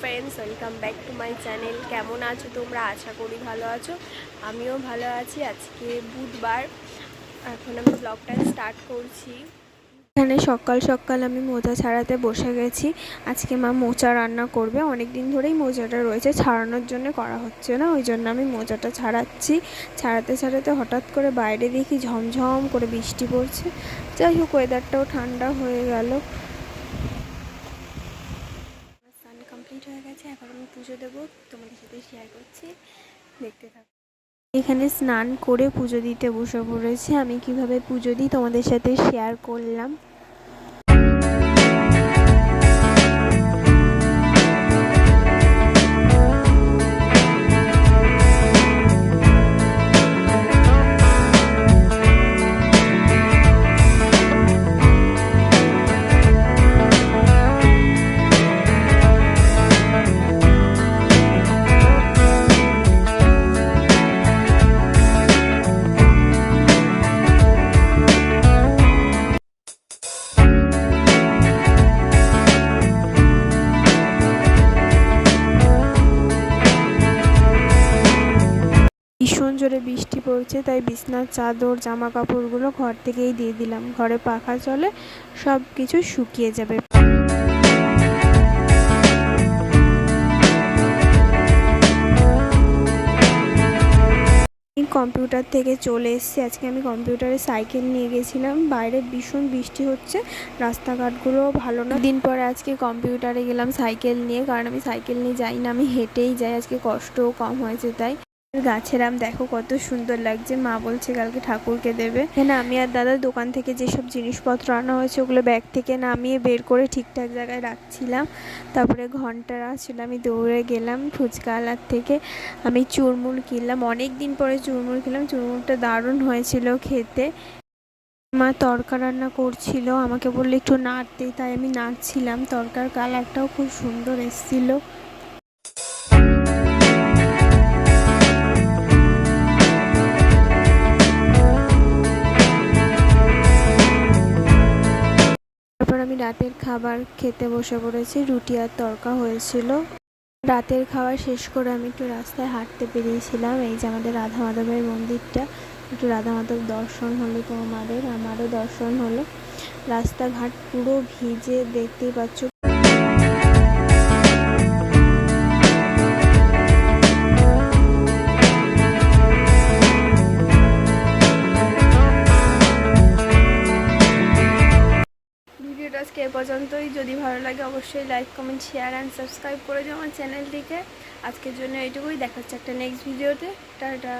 Friends welcome back to my channel কেমন আছো তোমরা? আশা করি ভালো আছো। আমিও ভালো আছি। আজকে বুধবার। এখন আমি ব্লগটা স্টার্ট করছি। এখানে সকাল সকাল আমি মোজা ছাড়াতে বসে গেছি। আজকে মা মোচা রান্না করবে। অনেক দিন ধরেই মোজাটা রয়েছে। ছাড়ানোর জন্য করা হচ্ছে না। ওই জন্য আমি মোজাটা ছাড়াচ্ছি। ছাড়াতে ছাড়াতে হঠাৎ করে বাইরে দেখি ঝমঝম করে বৃষ্টি পড়ছে। যাই হোক ওয়েদারটাও ঠান্ডা হয়ে গেল আমার স্নান হয়ে গেছে এখন আমি পুজো দেবো। তোমাদের সাথে শেয়ার করছি। দেখতে থাকো। এখানে স্নান করে পুজো দিতে বসে পড়েছে। আমি কীভাবে পুজো দিই তোমাদের সাথে শেয়ার করলাম। ভীষণ জোরে বৃষ্টি পড়ছে, তাই বিছনার চাদর জামা কাপড়গুলো ঘর থেকেই দিয়ে দিলাম। ঘরে পাখা চলে সব কিছু শুকিয়ে যাবে। কম্পিউটার থেকে চলে এসেছি। আজকে আমি কম্পিউটারে সাইকেল নিয়ে গেছিলাম। বাইরে ভীষণ বৃষ্টি হচ্ছে রাস্তাঘাটগুলো ভালো না। দিন পরে আজকে কম্পিউটারে গেলাম সাইকেল নিয়ে, কারণ আমি সাইকেল নিয়ে যাই না, আমি হেঁটেই যাই। আজকে কষ্টও কম হয়েছে তাই। গাছের আম দেখো কত সুন্দর লাগছে। মা বলছে কালকে ঠাকুরকে দেবে। এখানে আমি আর দাদার দোকান থেকে যেসব জিনিসপত্র আনা হয়েছে ওগুলো ব্যাগ থেকে নামিয়ে বের করে ঠিকঠাক জায়গায় রাখছিলাম। তারপরে ঘণ্টা ছিল, আমি দৌড়ে গেলাম ফুচকা আলার থেকে। আমি চুরমুর কিনলাম অনেক দিন পরে চুরমুর খেলাম চুরমুরটা দারুণ হয়েছিল খেতে। মা তরকা রান্না করছিল, আমাকে বললে একটু নাড়তে। তাই আমি নাড়ছিলাম। তরকার কালারটাও খুব সুন্দর এসেছিল। আমি রাতের খাবার খেতে বসে পড়েছি, রুটি আর তরকা হয়েছিল। রাতের খাবার শেষ করে আমি একটু রাস্তায় হাঁটতে বেরিয়েছিলাম। এই যে আমাদের রাধা মাধবের মন্দিরটা, একটু রাধা মাধব দর্শন হলো তোমাদের, আমারও দর্শন হলো। রাস্তাঘাট পুরো ভিজে, দেখতেই পাচ্ছ আজকে এ পর্যন্তই। যদি ভালো লাগে অবশ্যই like comment share and subscribe করে দিও আমার চ্যানেলটিকে আজকের জন্য এইটুকুই। দেখা হচ্ছে একটা নেক্সট ভিডিওতে টাটা।